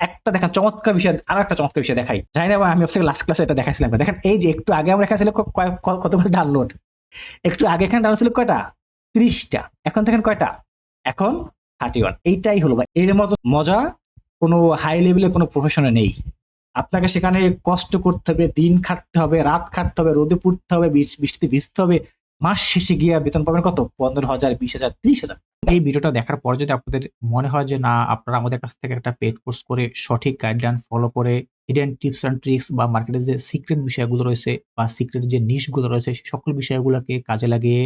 একটা দেখেন চমৎকার বিষয়, আর একটা চমৎকার বিষয় দেখাই। জানি না আমি আপনাকে লাস্ট ক্লাসে এটা দেখাইছিলাম দেখেন, এই যে একটু আগে আমরা দেখাচ্ছিল কতগুলো ডাউনলোড একটু আগে এখানে ডাউনলোড ছিল কয়টা? ত্রিশটা। এখন দেখেন কয়টা? এখন থার্টি ওয়ান এইটাই হলো ভাই। এর মতো মজা কোনো হাই লেভেলে কোনো প্রফেশনে নেই। আপনাকে সেখানে কষ্ট করতে হবে, দিন খাটতে হবে, রাত খাটতে হবে, রোদে পুড়তে হবে বৃষ্টিতে ভিজতে হবে। মাস শেষে গিয়ে বেতন পাবেন কত? পনেরো হাজার, বিশ হাজার, ত্রিশ হাজার। এই ভিডিওটা দেখার পর যদি আপনাদের মনে হয় যে না, আপনারা আমাদের কাছ থেকে একটা পেড কোর্স করে সঠিক গাইডলাইন ফলো করে হিডেন টিপস অ্যান্ড ট্রিক্স বা মার্কেটের যে সিক্রেট বিষয়গুলো রয়েছে বা সিক্রেট যে নিশগুলো রয়েছে সকল বিষয়গুলোকে কাজে লাগিয়ে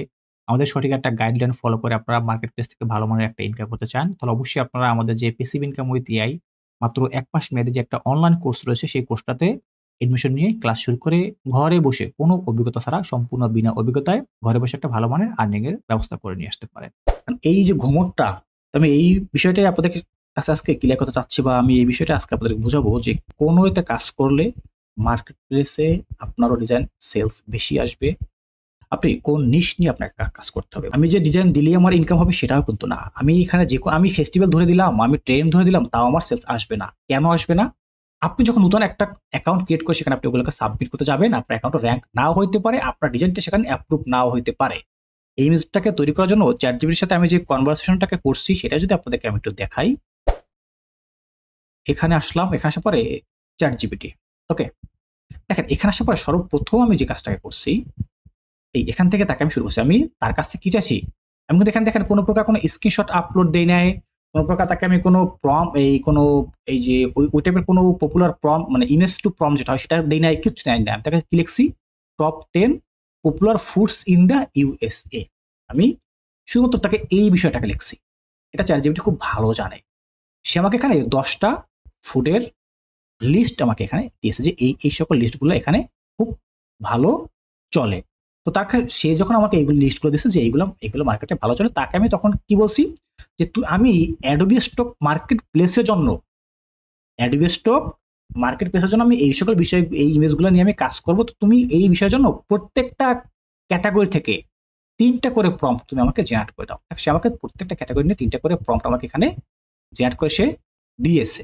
আমাদের সঠিক একটা গাইডলাইন ফলো করে আপনারা মার্কেট প্লেস থেকে ভালো মানের একটা ইনকাম করতে চান, তাহলে অবশ্যই আপনারা আমাদের যে পেসিভ ইনকাম উইথ এআই মাত্র এক মাস মেয়াদে যে একটা অনলাইন কোর্স রয়েছে, সেই কোর্সটাতে এডমিশন নিয়ে ক্লাস শুরু করে ঘরে বসে কোনো অভিজ্ঞতা ছাড়া সম্পূর্ণ বিনা অভিজ্ঞতায় ঘরে বসে একটা ভালো মানের আর্নিং এর ব্যবস্থা করে নিয়ে আসতে পারেন। এই যে ঘুমটটা, আমি এই বিষয়টাই আপনাদের কাছে আজকে ক্লিয়ার করতে চাচ্ছি বা আমি এই বিষয়টা আজকে আপনাদেরকে বুঝাবো যে কোনো এতে কাজ করলে মার্কেট প্লেসে আপনারও ডিজাইন সেলস বেশি আসবে। আপনি কোন নিশ নিয়ে আপনাকে কাজ করতে হবে? আমি যে ডিজাইন দিলেই আমার ইনকাম হবে সেটাও কিন্তু না। আমি এখানে যে আমি ফেস্টিভ্যাল ধরে দিলাম, আমি ট্রেন ধরে দিলাম, তাও আমার সেলস আসবে না। কেন আসবে না? আপনি যখন নতুন একটা অ্যাকাউন্ট ক্রিয়েট করে সেখানে আপনি ওগুলোকে সাবমিট করতে যাবেন, আপনার অ্যাকাউন্ট র্যাঙ্ক নাও হইতে পারে, আপনার ডিজাইনটা সেখানে অ্যাপ্রুভ নাও হইতে পারে। এই ইমেজটাকে তৈরি করার জন্য চ্যাট জিবির সাথে আমি যে কনভারসেশনটাকে করছি, সেটা যদি আপনাদেরকে আমি একটু দেখাই। এখানে আসলাম, এখানে আসার পরে চ্যাট জিবিটি ওকে দেখেন, এখানে আসার পরে সর্বপ্রথম আমি যে কাজটাকে করছি, এই এখান থেকে তাকে আমি শুরু করছি। আমি তার কাছ থেকে কি চাইছি? আমি কিন্তু এখানে দেখেন কোনো প্রকার কোনো স্ক্রিনশট আপলোড দেই নাই, কোনো প্রকার তাকে আমি কোনো প্রম এই কোনো, এই যে ওই ওই টাইপের কোনো পপুলার প্রম মানে ইমেজ টু প্রম যেটা হয়, সেটা দেই নাই কিছু দেয় না আমি তাকে কি লিখছি? Top ten popular foods in the USA আমি শুধুমাত্র তাকে এই বিষয়টাকে লিখছি। এটা চ্যাট জিবিটি খুব ভালো জানে। সে আমাকে এখানে দশটা ফুডের লিস্ট আমাকে এখানে দিয়েছে যে এই এই সকল লিস্টগুলো এখানে খুব ভালো চলে। তো তাকে, সে যখন আমাকে এইগুলো লিস্ট করে দিয়েছে যে এইগুলো এগুলো মার্কেটে ভালো চলে, তাকে আমি তখন কি বলছি যে তুই আমি অ্যাডোবি স্টক মার্কেট প্লেসের জন্য অ্যাডোবি স্টক মার্কেট প্লেসের জন্য আমি এই সকল বিষয়, এই ইমেজগুলো নিয়ে আমি কাজ করব। তো তুমি এই বিষয়ের জন্য প্রত্যেকটা ক্যাটাগরি থেকে তিনটা করে প্রম্পট তুমি আমাকে জেনারেট করে দাও। সে আমাকে প্রত্যেকটা ক্যাটাগরি নিয়ে তিনটা করে প্রম্পট আমাকে এখানে জেনারেট করে সে দিয়েছে।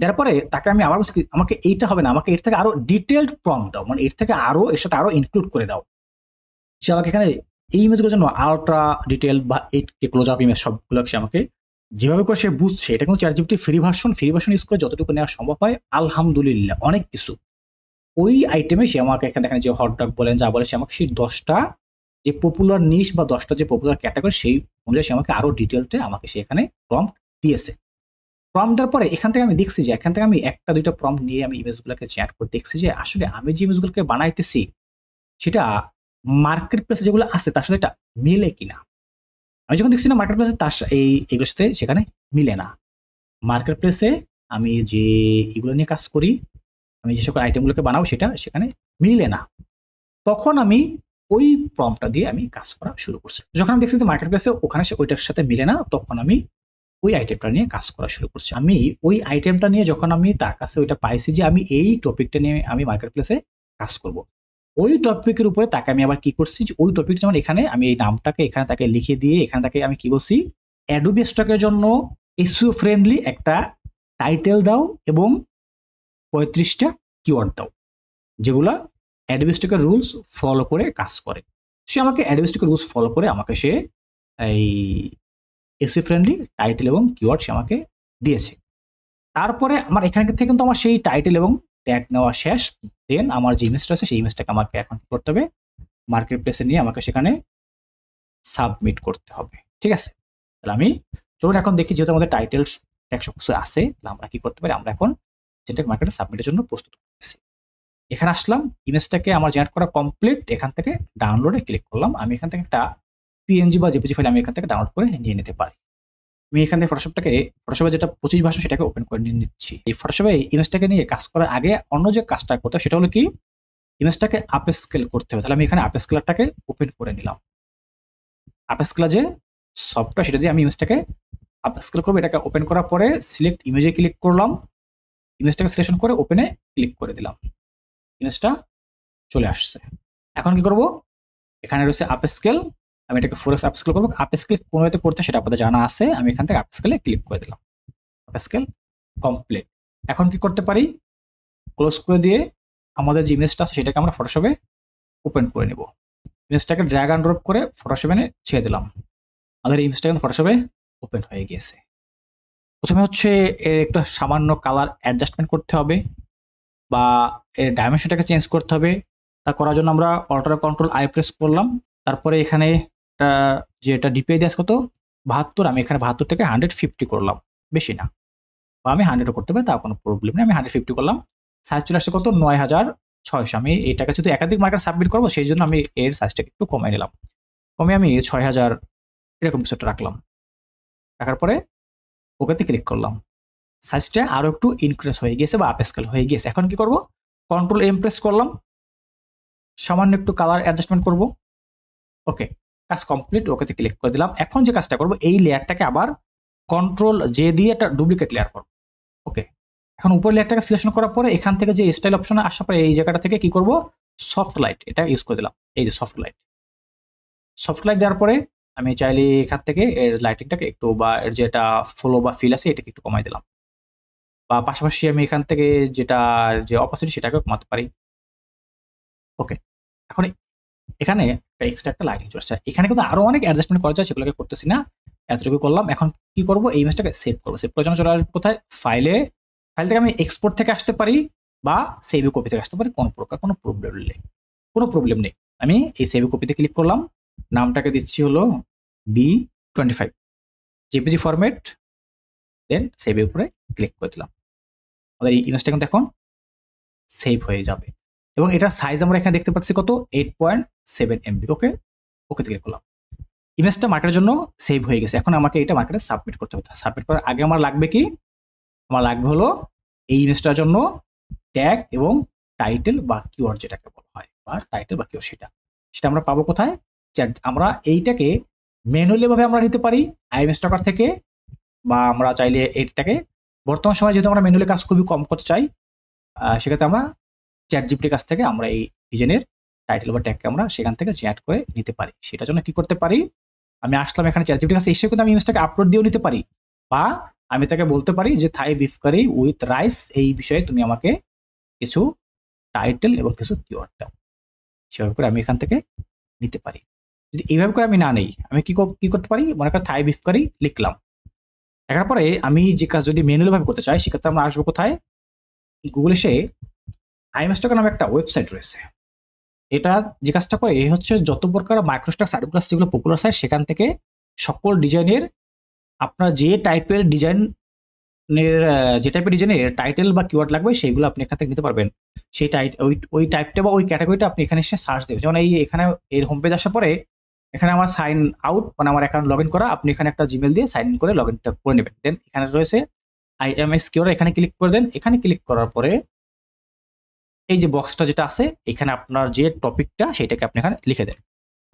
দেওয়ার পরে তাকে আমি আবার আমাকে এইটা হবে না, আমাকে এর থেকে আরও ডিটেলড প্রম্পট দাও মানে এর থেকে আরও এর সাথে আরও ইনক্লুড করে দাও। সে আমাকে এখানে এই ইমেজগুলোর জন্য আলট্রা ডিটেল বা eight K close up image সবগুলো সে আমাকে যেভাবে করে সে বুঝছে, এটা কিন্তু chat GPT free version free version use করে যতটুকু নেওয়া সম্ভব হয়, আলহামদুলিল্লাহ, অনেক কিছু। ওই আইটেমে সে আমাকে এখানে দেখেন যে হটডগ বলেন, যা বলে সে আমাকে সেই দশটা যে পপুলার নিশ বা দশটা যে পপুলার ক্যাটাগরি সেই অনুযায়ী সে আমাকে আরও ডিটেলতে আমাকে সে এখানে প্রম্পট দিয়েছে। প্রম্পট দেওয়ার পরে এখান থেকে আমি দেখছি যে, এখান থেকে আমি একটা, দুইটা প্রম্পট নিয়ে আমি ইমেজগুলোকে চ্যাট করে দেখছি যে, আসলে আমি যে ইমেজগুলোকে বানাইতেছি, সেটা মার্কেট প্লেসে যেগুলো আছে, তার সাথে এটা মেলে কিনা? আমি যখন দেখছি না মার্কেট প্লেসে তার এই, এগুলোর সাথে সেখানে মিলে না। মার্কেট প্লেসে আমি যে এগুলো নিয়ে কাজ করি, আমি যে সকল আইটেমগুলোকে বানাবো সেটা সেখানে মিলে না। তখন আমি ওই প্রম্পটটা দিয়ে আমি কাজ করা শুরু করছি। যখন আমি দেখছি যে মার্কেট প্লেসে ওখানে সে, ওইটার সাথে মিলে না, তখন আমি ওই আইটেমটা নিয়ে কাজ করা শুরু করছি। আমি ওই আইটেমটা নিয়ে যখন আমি তার কাছে ওইটা পাইছি যে আমি এই টপিকটা নিয়ে আমি মার্কেট প্লেসে কাজ করব ওই টপিকের উপরে তাকে আমি আবার কি করছি যে ওই টপিক যেমন এখানে আমি এই নামটাকে এখানে তাকে লিখে দিয়ে এখানে তাকে আমি কি বলছি? অ্যাডোবি স্টকের জন্য এসিও ফ্রেন্ডলি একটা টাইটেল দাও এবং পঁয়ত্রিশটা কিওয়ার্ড দাও, যেগুলা অ্যাডোবি রুলস ফলো করে কাজ করে। সে আমাকে অ্যাডোবি রুলস ফলো করে আমাকে সে এই এসইও ফ্রেন্ডলি টাইটেল এবং কিওয়ার্ড সে আমাকে দিয়েছে। তারপরে আমার এখান থেকে কিন্তু আমার সেই টাইটেল এবং ট্যাগ নেওয়া শেষ দেন আমার যে ইমেজটা আছে সেই ইমেজটাকে আমাকে এখন করতে হবে? মার্কেট প্লেসে নিয়ে আমাকে সেখানে সাবমিট করতে হবে। ঠিক আছে? তাহলে আমি চলুন এখন দেখি, যেহেতু আমাদের টাইটেল ট্যাগ সব কিছু আছে, তাহলে আমরা কি করতে পারি? আমরা এখন যেটা মার্কেটে সাবমিটের জন্য প্রস্তুত করতেছি। এখানে আসলাম ইমেজটাকে আমার জেনারেট করা কমপ্লিট এখান থেকে ডাউনলোডে ক্লিক করলাম। আমি এখান থেকে একটা পিএনজি বা জেপিজি ফাইল আমি এখান থেকে ডাউনলোড করে নিয়ে নিতে পারি। আমি এখান থেকে ফটোশপটাকে ফটোশপে যেটা পঁচিশ ভাষণ, সেটাকে ওপেন করে নিয়ে নিচ্ছি। এই ফটোশপে ইমেজটাকে নিয়ে কাজ করার আগে অন্য যে কাজটা করতে সেটা হলো কি? ইমেজটাকে আপ স্কেল করতে হবে। তাহলে আমি এখানে আপ স্কেলারটাকে ওপেন করে নিলাম। আপ স্কেলার যে সফটওয়্যার সেটা দিয়ে আমি ইমেজটাকে আপ স্কেল করব। এটাকে ওপেন করার পরে সিলেক্ট ইমেজে ক্লিক করলাম। ইমেজটাকে সিলেকশন করে ওপেনে ক্লিক করে দিলাম। ইমেজটা চলে আসছে। এখন কি করব? এখানে রয়েছে আপ স্কেল আমি এটাকে ফোর এক্স আপ স্কেল করব আপ কোনো ওয়েতে করতে সেটা আপনাদের জানা আছে। আমি এখান থেকে আপ স্কেলে ক্লিক করে দিলাম। আপ স্কেল কমপ্লিট এখন কি করতে পারি? ক্লোজ করে দিয়ে আমাদের যে ইমেজটা আছে সেটাকে আমরা ফটোশপে ওপেন করে নিব। ইমেজটাকে ড্র্যাগ অ্যান্ড ড্রপ করে ফটোশপে ছেড়ে দিলাম। আমাদের ইমেজটা কিন্তু ফটোশপে ওপেন হয়ে গিয়েছে। প্রথমে হচ্ছে এর একটা সামান্য কালার অ্যাডজাস্টমেন্ট করতে হবে বা এর ডাইমেনশনটাকে চেঞ্জ করতে হবে। তা করার জন্য আমরা অল্টার কন্ট্রোল আই প্রেস করলাম। তারপরে এখানে একটা যে এটা ডিপিআই আছে কত? বাহাত্তর। আমি এখানে বাহাত্তর থেকে হান্ড্রেড ফিফটি করলাম। বেশি না। বা আমি হান্ড্রেডও করতে পারি তা কোনো প্রবলেম নেই। আমি হান্ড্রেড ফিফটি করলাম। সাইজ চলে আসছে কত? নয় হাজার ছয়শো। আমি এটাকে যদি একাধিক মার্কেট সাবমিট করব, সেই জন্য আমি এর সাইজটাকে একটু কমাই নিলাম। কমে আমি ছয় হাজার এরকম কিছু একটা রাখলাম। রাখার পরে ওকেতে ক্লিক করলাম। সাইজটা আরও একটু ইনক্রিজ হয়ে গিয়েছে বা আপ স্কেল হয়ে গিয়েছে। এখন কি করব? কন্ট্রোল এম প্রেস করলাম। সামান্য একটু কালার অ্যাডজাস্টমেন্ট করব। ওকে কাজ কমপ্লিট ওকেতে ক্লিক করে দিলাম। এখন যে কাজটা করব, এই লেয়ারটাকে আবার কন্ট্রোল জে দিয়ে একটা ডুপ্লিকেট লেয়ার করব। ওকে এখন উপর লেয়ারটাকে সিলেকশন করার পরে এখান থেকে যে স্টাইল অপশন আসার পরে এই জায়গাটা থেকে কি করব? সফট লাইট এটা ইউজ করে দিলাম। এই যে সফট লাইট সফট লাইট দেওয়ার পরে আমি চাইলে এখান থেকে এর লাইটিংটাকে একটু বা এর যেটা ফ্লো বা ফিল আছে, এটাকে একটু কমাই দিলাম। বা পাশাপাশি আমি এখান থেকে যেটা যে অপোসিট সেটাকে কমাতে পারি। ওকে এখন এখানে একটা এক্সট্রা একটা লাইটিং চলছে এখানে কিন্তু আরও অনেক অ্যাডজাস্টমেন্ট করা যায়, সেগুলোকে করতেছি না। এতটুকু করলাম। এখন কি করব? এই ইমেজটাকে সেভ করব। সেভ করার জন্য চলে আসব কোথায়? ফাইলে ফাইল থেকে আমি এক্সপোর্ট থেকে আসতে পারি বা সেভ কপি থেকে আসতে পারি। কোনো প্রকার কোনো প্রবলেম নেই। কোনো প্রবলেম নেই। আমি এই সেভ কপিতে ক্লিক করলাম। নামটাকে দিচ্ছি হলো B twenty five JPG format then সেভের উপরে ক্লিক করে দিলাম। আমাদের এই ইমেজটা কিন্তু এখন সেভ হয়ে যাবে। এবং এটার সাইজ আমরা এখানে দেখতে পাচ্ছি কত? Eight point seven MB okay okay click করলাম। ইমেজটা মার্কেটের জন্য সেভ হয়ে গেছে। এখন আমাকে এটা মার্কেটে সাবমিট করতে হবে। সাবমিট করার আগে আমার লাগবে কি? আমার লাগবে হলো এই ইমেজটার জন্য ট্যাগ এবং টাইটেল বা কিওয়ার্ড যেটাকে বলা হয়, বা টাইটেল বা কিওয়ার্ড সেটা। সেটা আমরা পাবো কোথায়? চ্যাট আমরা এইটাকে ম্যানুয়ালি ভাবে আমরা নিতে পারি আইএমএস টকার থেকে, বা আমরা চাইলে এইটাকে বর্তমান সময় যেহেতু আমরা ম্যানুয়ালি কাজ খুবই কম করতে চাই সেক্ষেত্রে আমরা চ্যাট জিপিটির কাছ থেকে আমরা এই ডিজাইনের টাইটেল বা ট্যাগকে আমরা সেখান থেকে চ্যাট করে নিতে পারি। সেটার জন্য কি করতে পারি? আমি আসলাম এখানে চ্যাট জিপিটির কাছে, এসে কিন্তু আমি ইমেজটাকে আপলোড দিয়েও নিতে পারি বা আমি তাকে বলতে পারি যে, Thai beef curry with rice এই বিষয়ে তুমি আমাকে কিছু টাইটেল এবং কিছু কিওয়ার্ড দাও। সেভাবে করে আমি এখান থেকে নিতে পারি। যদি এইভাবে করে আমি না নেই, আমি কি কি করতে পারি? মনে করেন থাই বিফ কারি লিখলাম। লেখার পরে আমি যে কাজ যদি ম্যানুয়াল ভাবে করতে চাই, সেক্ষেত্রে আমরা আসব কোথায়? গুগল এসে আইএমএসটক নামে একটা ওয়েবসাইট রয়েছে। এটা যে কাজটা করে, এ হচ্ছে যত প্রকার মাইক্রোস্টক সাইটগুলো যেগুলো পপুলার সাইট সেখান থেকে সকল ডিজাইনের আপনার যে টাইপের ডিজাইন যে টাইপের ডিজাইনের টাইটেল বা কিওয়ার্ড লাগবে সেইগুলো আপনি এখান থেকে নিতে পারবেন। সেই টাইট ওই ওই টাইপটা বা ওই ক্যাটাগরিটা আপনি এখানে এসে সার্চ দেবেন। যেমন এই, এখানে, এর হোম পেজ আসার পরে, এখানে আমার সাইন আউট মানে আমার অ্যাকাউন্ট লগ ইন করা, আপনি এখানে একটা জিমেল দিয়ে সাইন ইন করে লগ ইনটা করে নেবেন। দেন এখানে রয়েছে আই এম এস কিওর এখানে ক্লিক করে দেন। এখানে ক্লিক করার পরে এই যে বক্সটা যেটা আছে, এখানে আপনার যে টপিকটা সেটাকে আপনি এখানে লিখে দেন।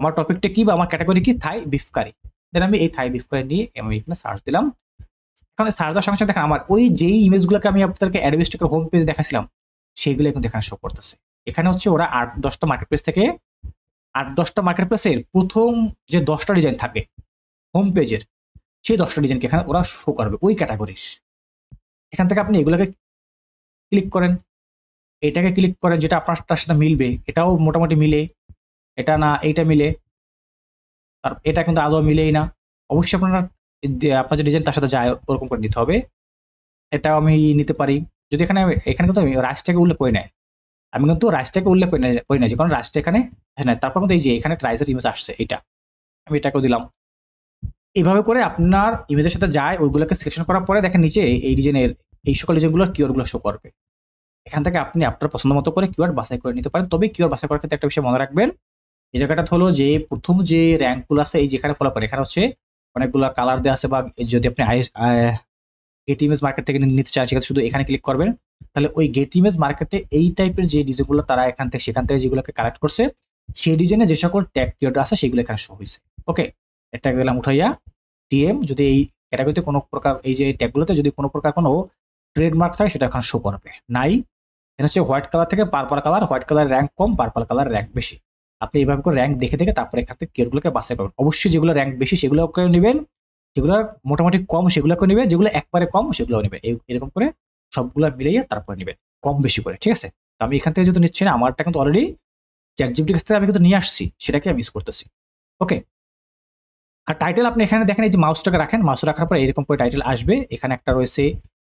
আমার টপিকটা কি বা আমার ক্যাটাগরি কি? থাই বিফ কারি। দেন আমি এই থাই বিফ কারি নিয়ে আমি এখানে সার্চ দিলাম। এখানে সার্চ দেওয়ার সঙ্গে সঙ্গে দেখেন, আমার ওই যেই ইমেজগুলোকে আমি আপনাদেরকে অ্যাডভেস্টের হোম পেজ দেখাছিলাম সেইগুলো এখন এখানে শো করতেছে। এখানে হচ্ছে ওরা আট দশটা মার্কেট প্লেস থেকে আট দশটা মার্কেট প্লেসের প্রথম যে দশটা ডিজাইন থাকে হোম পেজের সেই দশটা ডিজাইনকে এখানে ওরা শো করবে, ওই ক্যাটাগরির এখান থেকে আপনি এগুলোকে ক্লিক করেন। এটাকে ক্লিক করেন যেটা আপনার তার সাথে মিলবে, এটাও মোটামুটি মিলে, এটা না এইটা মিলে আর এটা কিন্তু আদৌ মিলেই না। অবশ্যই আপনার আপনার যে ডিজাইন তার সাথে যায়, ওরকম করে নিতে হবে। এটাও আমি নিতে পারি। যদি এখানে এখানে কিন্তু আমি রাইসটাকে উল্লেখ করি নাই। আমি কিন্তু রাইসটাকে উল্লেখ করি না করি না যে কারণ রাইসটা এখানে হ্যাঁ তারপর কিন্তু এই যে এখানে ট্রাইজের ইমেজ আসছে এটা আমি এটাকেও দিলাম। এইভাবে করে আপনার ইমেজের সাথে যায়, ওইগুলোকে সিলেকশন করার পরে দেখেন নিচে এই ডিজাইনের এই সকল ডিজাইনগুলোর কিওয়ার্ডগুলো শো করবে। এখান থেকে আপনি আপনার পছন্দ মতো করে কিওয়ার্ড বাছাই করে নিতে পারেন। তবে কিওয়ার্ড বাছাই করার ক্ষেত্রে একটা বিষয় মনে রাখবেন, এই জায়গাটা হলো যে প্রথম যে র্যাঙ্কগুলো আছে, এই যেখানে ফলো করে এখানে হচ্ছে অনেকগুলো কালার দেওয়া আছে বা যদি আপনি আই গেট ইমেজ মার্কেট থেকে নিতে চান, সেক্ষেত্রে শুধু এখানে ক্লিক করবেন। তাহলে ওই গেট ইমেজ মার্কেটে এই টাইপের যে ডিজাইনগুলো তারা এখান থেকে, সেখান থেকে যেগুলোকে কালেক্ট করছে, সেই ডিজাইনে যে সকল ট্যাগ কিওয়ার্ড আছে, সেগুলো এখানে শো হয়েছে ওকে একটা গেলাম উঠাইয়া টিএম যদি এই ক্যাটাগরিতে কোনো প্রকার, এই যে ট্যাগগুলোতে যদি কোনো প্রকার কোনো ট্রেডমার্ক থাকে, সেটা এখানে শো করবে। নাই এটা হচ্ছে হোয়াইট কালার থেকে purple colour white colour rank কম পার্পল কালার র্যাঙ্ক বেশি। আপনি এইভাবে করে র্যাঙ্ক দেখে দেখে তারপরে এখান থেকে কিওয়ার্ডগুলোকে বাছাই করবেন। অবশ্যই যেগুলো র্যাঙ্ক বেশি সেগুলোকে নেবেন, যেগুলো মোটামুটি কম সেগুলোকে নেবে যেগুলো একবারে কম সেগুলো নেবে এরকম করে সবগুলো মিলিয়ে তারপরে নেবেন, কম বেশি করে, ঠিক আছে? তো আমি এখান থেকে যেহেতু নিচ্ছি না, আমারটা কিন্তু অলরেডি চ্যাট জিপিটির কাছ থেকে আমি কিন্তু নিয়ে আসছি, সেটাকে আমি ইউজ করতেছি। ওকে আর টাইটেল আপনি এখানে দেখেন, এই যে মাউসটাকে রাখেন মাউস রাখার পর এরকম করে টাইটেল আসবে। এখানে একটা রয়েছে,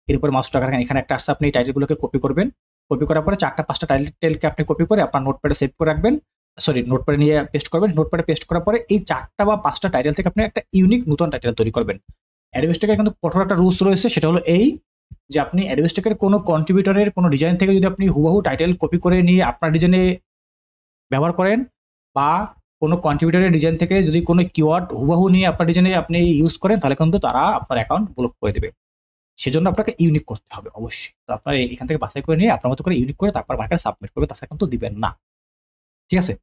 এর উপরে মাউসটা রাখেন, এখানে একটা আসছে, আপনি টাইটেলগুলোকে কপি করবেন। কপি করার পরে চারটা, পাঁচটা টাইটেলকে আপনি কপি করে আপনার নোটপ্যাডে সেভ করে রাখবেন। সরি নোটপ্যাডে নিয়ে পেস্ট করবেন। নোটপ্যাডে পেস্ট করার পরে এই চারটা বা পাঁচটা টাইটেল থেকে আপনি একটা ইউনিক নতুন টাইটেল তৈরি করবেন। অ্যাডভেস্টেকের কিন্তু কঠোর একটা রুলস রয়েছে, সেটা হলো এই যে আপনি অ্যাডভেস্টেকের কোনো কন্ট্রিবিউটরের কোনো ডিজাইন থেকে যদি আপনি হুবাহু টাইটেল কপি করে নিয়ে আপনার ডিজাইনে ব্যবহার করেন বা কোনো কন্ট্রিবিউটরের ডিজাইন থেকে যদি কোনো কিওয়ার্ড হুবাহু নিয়ে আপনার ডিজাইনে আপনি ইউজ করেন, তাহলে কিন্তু তারা আপনার অ্যাকাউন্ট ব্লক করে দেবে। সেজন্য আপনাকে ইউনিক করতে হবে অবশ্যই। তো আপনার এখান থেকে বাছাই করে নিয়ে আপনার মতো করে ইউনিক করে তারপর মার্কেটে সাবমিট করবে, তাছাড়া কিন্তু দিবেন না। ঠিক আছে?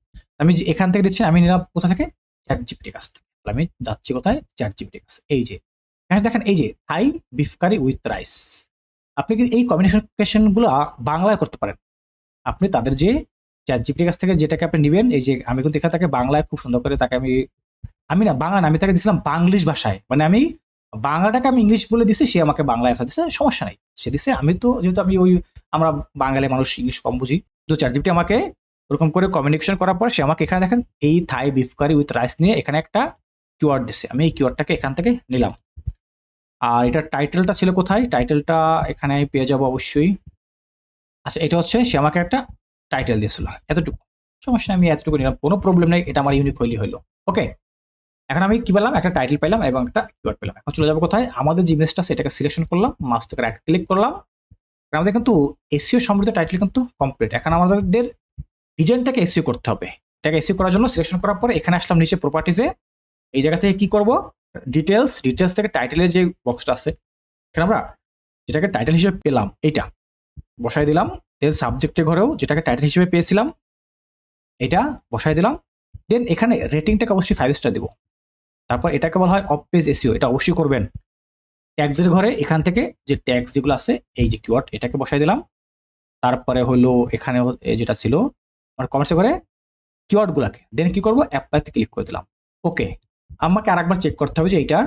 আমি এখান থেকে দিচ্ছি, আমি নিলাম কোথা থেকে? চ্যাট জিপিটি কাছ থেকে। আমি যাচ্ছি কোথায়? চ্যাট জিপিটি কাছে। এই যে হ্যাঁ দেখেন, এই যে Thai beef curry with rice আপনি কি এই কমিউনিকেশনগুলো বাংলায় করতে পারেন? আপনি তাদের যে চ্যাট জিপিটির কাছ থেকে যেটাকে আপনি নেবেন, এই যে, আমি কিন্তু এখানে তাকে বাংলায় খুব সুন্দর করে তাকে আমি আমি না, বাংলা আমি তাকে দিয়েছিলাম বাংলিশ ভাষায়। মানে আমি বাংলাটাকে আমি ইংলিশ বলে দিছি, সে আমাকে বাংলায় আসা দিছে, সমস্যা নাই। সে দিছে, আমি তো যেহেতু আমি ওই আমরা বাঙালি মানুষ, ইংলিশ কম বুঝি, তো চ্যাট জিপিটি আমাকে ওরকম করে কমিউনিকেশন করার পর সে আমাকে এখানে দেখেন, এই Thai beef curry with rice নিয়ে এখানে একটা কিওয়ার্ড দিছে। আমি এই কিওয়ার্ডটাকে এখান থেকে নিলাম। আর এটার টাইটেলটা ছিল কোথায়? টাইটেলটা এখানে আমি পেয়ে যাব অবশ্যই। আচ্ছা এটা হচ্ছে, সে আমাকে একটা টাইটেল দিয়েছিল। এতটুকু। সমস্যা আমি এতটুকু নিলাম। কোনো প্রবলেম নেই, এটা আমার ইউনিক হইলি হইল। ওকে এখন আমি কি পেলাম? একটা টাইটেল পেলাম এবং একটা কিওয়ার্ড পেলাম। এখন চলে যাব কোথায়? আমাদের যে ইমেজটা সেটাকে সিলেকশন করলাম মাউস থেকে রাইট ক্লিক করলাম। আমাদের কিন্তু এসিও সমৃদ্ধ টাইটেল কিন্তু কমপ্লিট এখন আমাদের ডিজাইনটাকে এসিও করতে হবে। এটাকে এসিও করার জন্য সিলেকশন করার পরে এখানে আসলাম নিচে প্রপার্টিজে এই জায়গা থেকে কি করব? ডিটেলস ডিটেলস থেকে টাইটেলের যে বক্সটা আছে, এখানে আমরা যেটাকে টাইটেল হিসেবে পেলাম, এইটা বসাই দিলাম। দেন সাবজেক্টের ঘরেও যেটাকে টাইটেল হিসেবে পেয়েছিলাম, এটা বসাই দিলাম। দেন এখানে রেটিংটাকে অবশ্যই ফাইভ স্টার দেবো। তারপর এটাকে বলা হয় অফ পেজ এসিও, এটা অবশ্যই করবেন। ট্যাক্সের ঘরে এখান থেকে যে ট্যাক্স যেগুলো আছে, এই যে কিওয়ার্ড, এটাকে বসাই দিলাম। তারপরে হলো এখানে যেটা ছিল, আমার কমার্সের ঘরে কিওয়ার্ডগুলোকে। দেন কি করব? অ্যাপ্লাইতে ক্লিক করে দিলাম। ওকে আমাকে আরেকবার চেক করতে হবে যে এইটার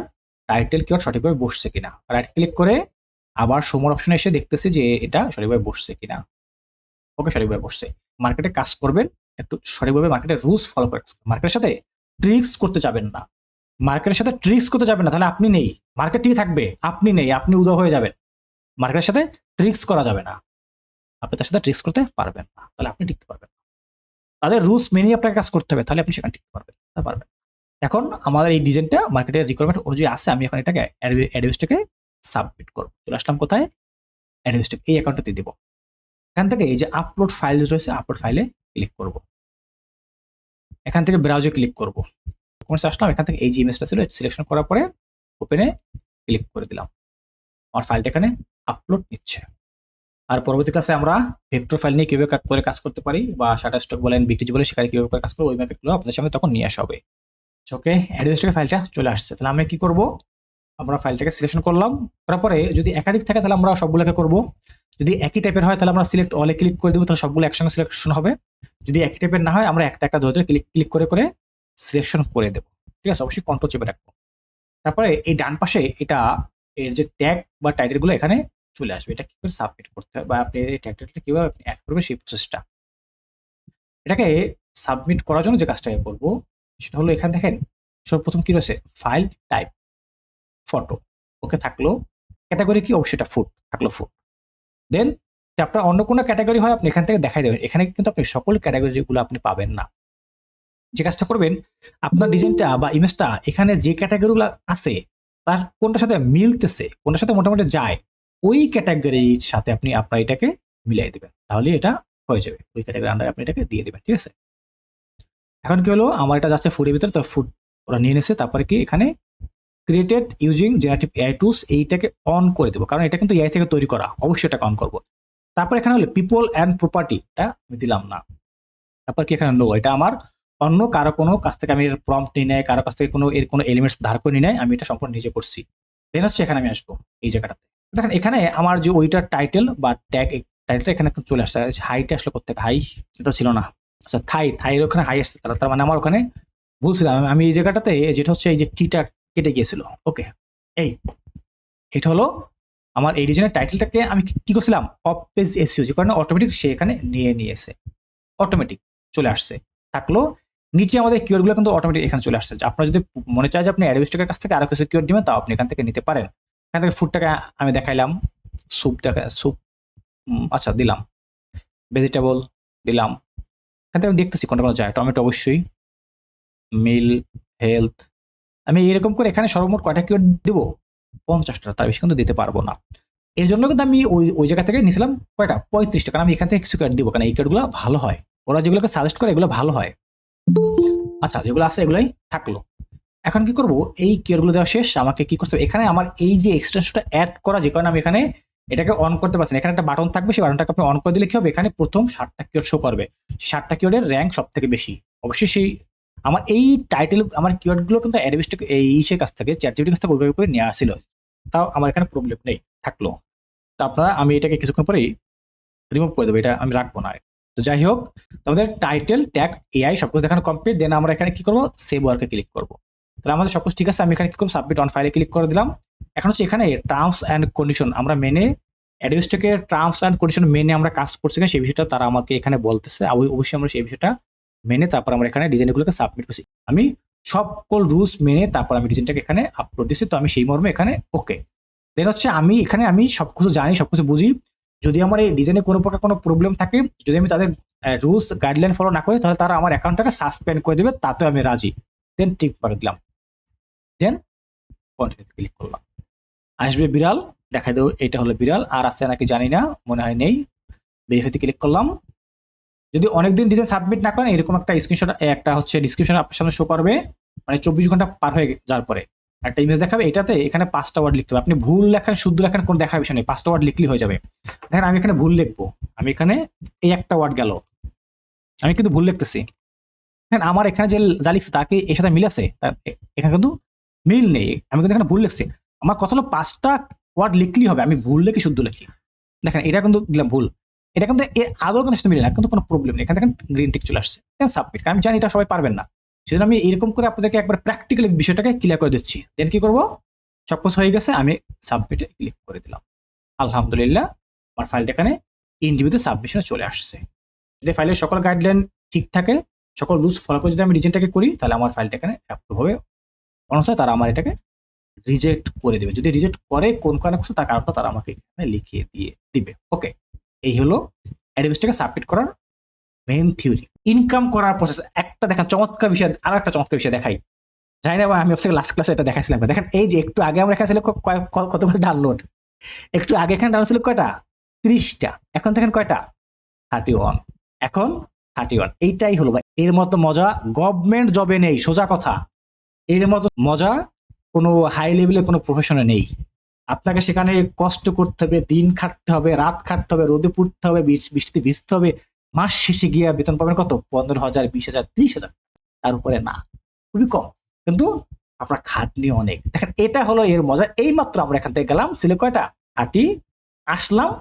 টাইটেল কিওয়ার্ড সঠিকভাবে বসছে কিনা। রাইট ক্লিক করে আবার সমর অপশনে এসে দেখতেছি যে এটা সঠিকভাবে বসছে কিনা। ওকে সঠিকভাবে বসছে। মার্কেটে কাজ করবেন, একটু সঠিকভাবে মার্কেটের রুলস ফলো করে মার্কেটের সাথে ট্রিক্স করতে যাবেন না। মার্কেটের সাথে ট্রিক্স করতে যাবেন না, তাহলে আপনি নেই। মার্কেট ঠিকই থাকবে, আপনি নেই, আপনি উদয় হয়ে যাবেন। মার্কেটের সাথে ট্রিক্স করা যাবে না। আপনি তার সাথে ট্রিক্স করতে পারবেন না, তাহলে আপনি টিকতে পারবেন না। তাদের রুলস মেনেই আপনাকে কাজ করতে হবে, তাহলে আপনি সেখানে টিকতে পারবেন পারবেন এখন আমাদের এই ডিজাইনটা মার্কেটের রিকোয়ারমেন্ট অনুযায়ী আছে, আমি এখন এটাকে অ্যাডভেস্টকে সাবমিট করব। চলে আসলাম কোথায়? অ্যাডভেস্টক এই অ্যাকাউন্টটাতে দিব। এখান থেকে এই যে আপলোড ফাইল রয়েছে আপলোড ফাইলে ক্লিক করব। এখান থেকে ব্রাউজে ক্লিক করব। কমেন্টস আসলাম। এখান থেকে এই যে ইমেজটা ছিল সিলেকশন করার পরে ওপেনে ক্লিক করে দিলাম। আমার ফাইলটা এখানে আপলোড নিচ্ছে। আর পরবর্তী ক্লাসে আমরা ভেক্টর ফাইল নিয়ে কীভাবে করে কাজ করতে পারি বা শাটার স্টক বলেন, বিক্রি বলে সেখানে কীভাবে করে কাজ করব, ওই ম্যাকেটগুলো আপনাদের সামনে তখন নিয়ে আসা হবে। ওকে অ্যাড্রেসটাকে ফাইলটা চলে আসছে। তাহলে আমরা কি করব? আমরা ফাইলটাকে সিলেকশন করলাম। করার পরে যদি একাধিক থাকে, তাহলে আমরা সবগুলোকে করব। যদি একই টাইপের হয়, তাহলে আমরা সিলেক্ট অলে ক্লিক করে দেবো, তাহলে সবগুলো একসঙ্গে সিলেকশন হবে। যদি একই টাইপের না হয়, আমরা একটা একটা ধরে ক্লিক ক্লিক করে করে সিলেকশন করে দেবো। ঠিক আছে? অবশ্যই কন্ট্রোল চেপে রাখব। তারপরে এই ডান পাশে এটা এর যে ট্যাগ বা টাইটেলগুলো এখানে চলে আসবে। এটা কি করে সাবমিট করতে হয় বা আপনি এই ট্যাগটা কীভাবে আপনি অ্যাড করবেন সেই প্রসেসটা এটাকে সাবমিট করার জন্য যে কাজটাকে করব, সেটা হলো এখানে দেখেন, সর্বপ্রথম কী রয়েছে? ফাইল টাইপ ফটো ওকে থাকল। ক্যাটাগরি কি? অবশ্যই এটা ফুড থাকল ফুড দেন আপনার অন্য কোনো ক্যাটাগরি হয়, আপনি এখান থেকে দেখাই দেবেন। এখানে কিন্তু আপনি সকল ক্যাটাগরিগুলো আপনি পাবেন না। যে কাজটা করবেন, আপনার ডিজাইনটা বা ইমেজটা এখানে যে ক্যাটাগরিগুলো আছে, তার কোনটার সাথে মিলতেছে, কোনটার সাথে মোটামুটি যায়, ওই ক্যাটাগরির সাথে আপনি আপনার এটাকে মিলাই দেবেন। তাহলে এটা হয়ে যাবে। ওই ক্যাটাগরি আন্ডারে আপনি এটাকে দিয়ে দেবেন, ঠিক আছে? এখন কি হলো? আমার এটা যাচ্ছে ফুডের ভিতরে, তো ফুড ওরা নিয়ে নিয়েছে তারপরে কি এখানে created using generative AI tools এইটাকে অন করে দেবো। কারণ এটা কিন্তু এআই থেকে তৈরি করা, অবশ্যই এটাকে অন করব। তারপর এখানে হলো পিপল অ্যান্ড প্রপার্টিটা আমি দিলাম না। তারপর কি এখানে নো এটা আমার অন্য কারও কোনো কাছ থেকে আমি এর প্রম্পট নিয়ে নেয় কারও কাছ থেকে কোনো এর কোনো এলিমেন্টস ধার করে নিয়ে নেয় আমি এটা সম্পূর্ণ নিজে করছি। দেন হচ্ছে এখানে আমি আসব, এই জায়গাটাতে। দেখেন, এখানে আমার যে ওইটার টাইটেল বা ট্যাগ টাইটেলটা এখানে চলে আসছে। হাইটা আসলে করতে হাই এটা ছিল না। আচ্ছা থাই থাইয়ের ওখানে হাই আসছে, তাহলে তার মানে আমার ওখানে বলছিলাম আমি এই জায়গাটাতে যেটা হচ্ছে এই যে টিটা কেটে গিয়েছিল ওকে এই, এটা হলো আমার এই ডিজাইনের টাইটেলটাকে আমি কি করছিলাম? অফ পেজ এসিও যে কারণে অটোমেটিক সে এখানে নিয়ে নিয়েছে। অটোমেটিক চলে আসছে। থাকল নিচে আমাদের কিওয়ার্ডগুলো কিন্তু অটোমেটিক এখানে চলে আসছে। আপনার যদি মনে চায় যে আপনি অ্যাডভিস্টকের কাছ থেকে আরও কিছু কিওয়ার্ড দিবেন, তাও আপনি এখান থেকে নিতে পারেন। এখান থেকে ফুডটাকে আমি দেখাইলাম। স্যুপ দেখা স্যুপ আচ্ছা দিলাম। ভেজিটেবল দিলাম। এখান থেকে আমি দেখতেছি কোনটা কোনো যায়। টমেটো অবশ্যই। মিল হেলথ আমি এরকম করে এখানে সর্বমোট কয়টা কিওয়ার্ড দেবো? পঞ্চাশটা, তার বেশি কিন্তু দিতে পারব না। এর জন্য কিন্তু আমি ওই ওই জায়গা থেকে নিয়েছিলাম কয়টা? পঁয়ত্রিশটা। কারণ আমি এখান থেকে কিছু কিওয়ার্ড দিব। কারণ এই কিওয়ার্ডগুলো ভালো হয়। ওরা যেগুলোকে সাজেস্ট করে, এগুলো ভালো হয়। আচ্ছা যেগুলো আছে এগুলাই থাকল। এখন কি করব? এই কিওয়ার্ডগুলো দেওয়া শেষ, আমাকে কি করতে হবে? এখানে আমার এই যে এক্সটেনশনটা অ্যাড করা, যে কারণে আমি এখানে এটাকে অন করতে পারছি না। এখানে একটা বাটন থাকবে, সেই বাটনটাকে আপনি অন করে দিলে কি হবে? এখানে প্রথম ষাটটা কিওয়ার্ড শো করবে। ষাটটা কিওয়ার্ডের র্যাঙ্ক সব থেকে বেশি। অবশ্যই সেই আমার এই টাইটেল আমার কিওয়ার্ডগুলো কিন্তু অ্যাডভিস্টিক এই ইসের কাছ থেকে চ্যাটজিপিটির কাছ থেকে ওইভাবে করে নেওয়া ছিল। তাও আমার এখানে প্রবলেম নেই, থাকল। তো আপনারা, আমি এটাকে কিছুক্ষণ পরেই রিমুভ করে দেবো, এটা আমি রাখব না। তো যাই হোক আমাদের টাইটেল ট্যাগ এআই সবকিছু দেখানো কমপ্লিট দেন আমরা এখানে কি করব? সেভ ওয়ার্কে ক্লিক করব। তাহলে আমাদের সবকিছু ঠিক আছে, আমি এখানে কি করব? সাবমিট অন ফাইলে ক্লিক করে দিলাম। এখন হচ্ছে এখানে টার্মস অ্যান্ড কন্ডিশন আমরা মেনে অ্যাডভিস্টেকের টার্মস অ্যান্ড কন্ডিশন মেনে আমরা কাজ করছি কিনা সেই বিষয়টা তারা আমাকে এখানে বলতেছে। অব- অবশ্যই আমরা সেই বিষয়টা মেনে তারপর আমরা এখানে ডিজাইনগুলোকে সাবমিট করছি। আমি সকল রুলস মেনে তারপর আমি ডিজাইনটাকে এখানে আপলোড দিচ্ছি তো আমি সেই মর্মে এখানে ওকে দেন হচ্ছে আমি এখানে আমি সবকিছু জানি, সবকিছু বুঝি। যদি আমার এই ডিজাইনে কোনো প্রকার কোনো প্রবলেম থাকে, যদি আমি তাদের রুলস গাইডলাইন ফলো না করি, তাহলে তারা আমার অ্যাকাউন্টটাকে সাসপেন্ড করে দেবে তাতেও আমি রাজি। দেন টিক করে দিলাম। দেন কন্টিনিউ ক্লিক করলাম। আসবে বিড়াল দেখা দেবো, এটা হলো বিড়াল, আর আছে নাকি জানি না, মনে হয় নেই। ভেরিফাইতে ক্লিক করলাম। যদি অনেকদিন ডিজাইন সাবমিট না করেন, এরকম একটা স্ক্রিনশট একটা হচ্ছে ডিসক্রিপশন আপনার সামনে শো করবে। মানে চব্বিশ ঘণ্টা পার হয়ে যাওয়ার পরে। একটা ইমেজ দেখাবে, এটাতে এখানে পাঁচটা ওয়ার্ড লিখতে হবে। আপনি ভুল লেখেন, শুদ্ধ লেখেন, কোনো দেখার বিষয় নেই, পাঁচটা ওয়ার্ড লিখলেই হয়ে যাবে। দেখেন, আমি এখানে ভুল লিখব। আমি এখানে এই একটা ওয়ার্ড গেল। আমি কিন্তু ভুল লিখতেছি। হ্যাঁ আমার এখানে যে যা লিখছে তাকে এর সাথে মিল আছে? এখানে কিন্তু মিল নেই। আমি কিন্তু এখানে ভুল লিখছি। আমার কথা হলো, পাঁচটা ওয়ার্ড লিখলেই হবে। আমি ভুল লিখি, শুদ্ধ লিখি। দেখেন, এটা কিন্তু দিলাম ভুল। এটা কিন্তু এ, আদৌ কিন্তু মিলে না, কিন্তু কোনো প্রবলেম নেই। এখানে দেখেন গ্রিন টিক চলে আসছে। সাবমিট আমি জানি এটা সবাই পারবেন না। সেজন্য আমি এরকম করে আপনাদেরকে একবার প্র্যাকটিক্যাল বিষয়টাকে ক্লিয়ার করে দিচ্ছি। দেন কি করব? সব কিছু হয়ে গেছে, আমি সাবমিটে ক্লিক করে দিলাম। আলহামদুলিল্লাহ, আমার ফাইলটা এখানে ইন্ডিভিজুয়াল সাবমিশনে চলে আসছে। যদি ফাইলের সকল গাইডলাইন ঠিক থাকে, সকল রুলস ফলো করে যদি আমি রিজেন্টটাকে করি, তাহলে আমার ফাইলটা এখানে অ্যাপ্রুভ হবে। অনুসারে তারা আমার এটাকে রিজেক্ট করে দেবে। যদি রিজেক্ট করে কোন কারণে করছে, তার কারণটা তারা আমাকে এখানে লিখিয়ে দিয়ে দিবে। ওকে এই হলো অ্যাডভিসটাকে সাবমিট করার মেইন থিওরি ইনকাম করার প্রসেস একটা দেখেন চমৎকার বিষয়, আর একটা চমৎকার বিষয় দেখাই। জানি না আমি আপনাকে লাস্ট ক্লাসে এটা দেখাইছিলাম দেখেন এই যে একটু আগে আমরা এখানে কতগুলো ডাউনলোড একটু আগে এখানে ডাউনলোড ছিল কয়টা? ত্রিশটা। এখন দেখেন কয়টা? থার্টি ওয়ান এখন থার্টি ওয়ান এইটাই হলো ভাই। এর মতো মজা গভর্নমেন্ট জবে নেই, সোজা কথা। এর মতো মজা কোনো হাই লেভেলে কোনো প্রফেশনে নেই। আপনাকে সেখানে কষ্ট করতে হবে, দিন খাটতে হবে, রাত খাটতে হবে, রোদে পুড়তে হবে, বৃষ- বৃষ্টিতে ভিজতে হবে। মাস শেষে গিয়ে বেতন পাবেন কত? পনেরো হাজার, বিশ হাজার, ত্রিশ হাজার। তার উপরে না, খুবই কম। কিন্তু আপনার খাটনি অনেক। দেখেন, এটা হলো এর মজা। এই মাত্র আমরা এখান থেকে গেলাম, ছিল কয়টা? হাঁটি আসলাম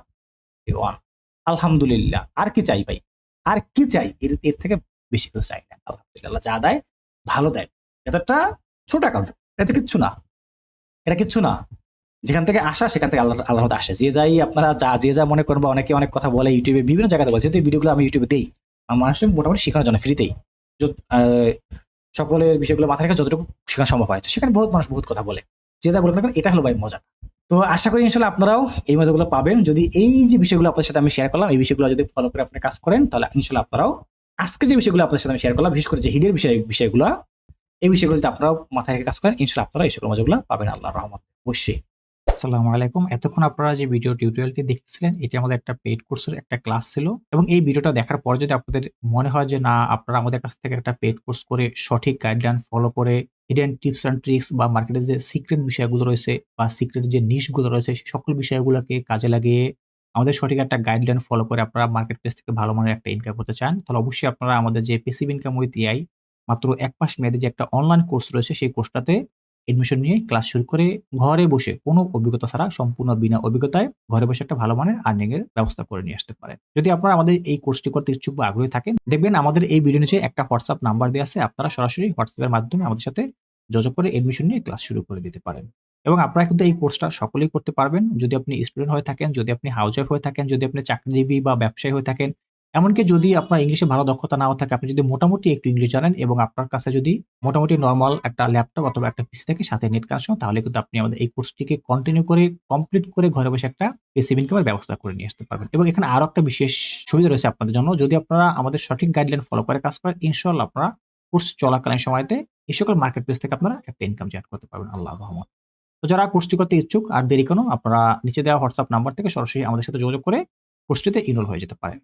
আলহামদুলিল্লাহ। আর কি চাই ভাই? আর কি চাই? এর এর থেকে বেশি কিছু চাই না। আলহামদুলিল্লাহ, যা দেয়, ভালো দেয়। এটা একটা ছোট অ্যাকাউন্ট এটা কিচ্ছু না। এটা কিচ্ছু না। যেখান থেকে আসা, সেখান থেকে আল্লাহ আল্লাহ আসে। যে যাই আপনারা যা, যে যা মনে করেন বা অনেকে অনেক কথা বলে ইউটিউবে, বিভিন্ন জায়গাতে বলে, যেহেতু ভিডিওগুলো আমি ইউটিউবে দেই, আমার মানুষের মোটামুটি শেখানোর জন্য ফ্রিতেই সকলের বিষয়গুলো মাথায় রেখে যতটুকু শেখানো সম্ভব হয়। সেখানে বহুত মানুষ বহুত কথা বলে। যে যা বলে এটা হলো ভাই মজা। তো আশা করি ইনশাল্লাহ আপনারাও এই মজাগুলো পাবেন। যদি এই যে বিষয়গুলো আপনার সাথে আমি শেয়ার করলাম, এই বিষয়গুলো যদি ফলো করে আপনি কাজ করেন, তাহলে ইনশাল্লাহ আপনারাও আজকে যে বিষয়গুলো আপনার সাথে আমি শেয়ার করলাম, বিশেষ করে যে হিডের বিষয়, বিষয়গুলো, এই বিষয়গুলো যদি আপনারাও মাথায় রেখে কাজ করেন ইনশাল্লাহ আপনারা এই সকল মজাগুলো পাবেন আল্লাহ রহমত। অবশ্যই। আসসালামু আলাইকুম। এতক্ষণ আপনারা যে ভিডিও টিউটোরিয়ালটি দেখতেছিলেন, এটি আমাদের একটা পেইড কোর্সের একটা ক্লাস ছিল এবং এই ভিডিওটা দেখার পর যদি আপনাদের মনে হয় যে না, আপনারা আমাদের কাছ থেকে একটা পেইড কোর্স করে সঠিক গাইডলাইন ফলো করে হিডেন টিপস অ্যান্ড ট্রিক্স বা মার্কেটের যে সিক্রেট বিষয়গুলো রয়েছে বা সিক্রেট যে নিশগুলো রয়েছে সেই সকল বিষয়গুলোকে কাজে লাগিয়ে আমাদের সঠিক একটা গাইডলাইন ফলো করে আপনারা মার্কেট প্লেস থেকে ভালো মানের একটা ইনকাম করতে চান, তাহলে অবশ্যই আপনারা আমাদের যে পেসিভ ইনকাম উইথ এআই মাত্র এক মাস মেয়াদে যে একটা অনলাইন কোর্স রয়েছে, সেই কোর্সটাতে এডমিশন নিয়ে ক্লাস শুরু করে ঘরে বসে কোনো অভিজ্ঞতা ছাড়া সম্পূর্ণ বিনা অভিজ্ঞতায় ঘরে বসে একটা ভালো মানের আর্নিং এর ব্যবস্থা করে নিয়ে আসতে পারেন। যদি আপনারা আমাদের এই কোর্সটি করতে ইচ্ছুক বা আগ্রহী থাকেন, দেখবেন আমাদের এই ভিডিও নিচে একটা হোয়াটসঅ্যাপ নাম্বার দেওয়া আছে, আপনারা সরাসরি হোয়াটসঅ্যাপের মাধ্যমে আমাদের সাথে যোগাযোগ করে এডমিশন নিয়ে ক্লাস শুরু করে দিতে পারেন। এবং আপনারা কিন্তু এই কোর্সটা সকলেই করতে পারবেন। যদি আপনি স্টুডেন্ট হয়ে থাকেন, যদি আপনি হাউস ওয়াইফ হয়ে থাকেন, যদি আপনি চাকরিজীবী বা ব্যবসায়ী হয়ে থাকেন এমনকি যদি আপনার ইংলিশে ভালো দক্ষতা নাও থাকে, আপনি যদি মোটামুটি একটু ইংলিশ জানেন এবং আপনার কাছে যদি মোটামুটি নর্মাল একটা ল্যাপটপ অথবা একটা পিসি থাকে, সাথে নেট কানেকশন তাহলে কিন্তু আপনি আমাদের এই কোর্সটিকে কন্টিনিউ করে কমপ্লিট করে ঘরে বসে একটা পেসিভ ইনকামের ব্যবস্থা করে নিয়ে আসতে পারবেন। এবং এখানে আরও একটা বিশেষ সুবিধা রয়েছে আপনাদের জন্য। যদি আপনারা আমাদের সঠিক গাইডলাইন ফলো করে কাজ করেন ইনশাল্লাহ আপনারা কোর্স চলাকালীন সময়তে এই সকল মার্কেট প্লেস থেকে আপনারা একটা ইনকাম জেনারেট করতে পারবেন। আল্লাহ রহমত। তো যারা কোর্সটি করতে ইচ্ছুক, আর দেরি কোনো, আপনারা নিচে দেওয়া হোয়াটসঅ্যাপ নাম্বার থেকে সরাসরি আমাদের সাথে যোগাযোগ করে কোর্সটিতে ইনরোল হয়ে যেতে পারেন।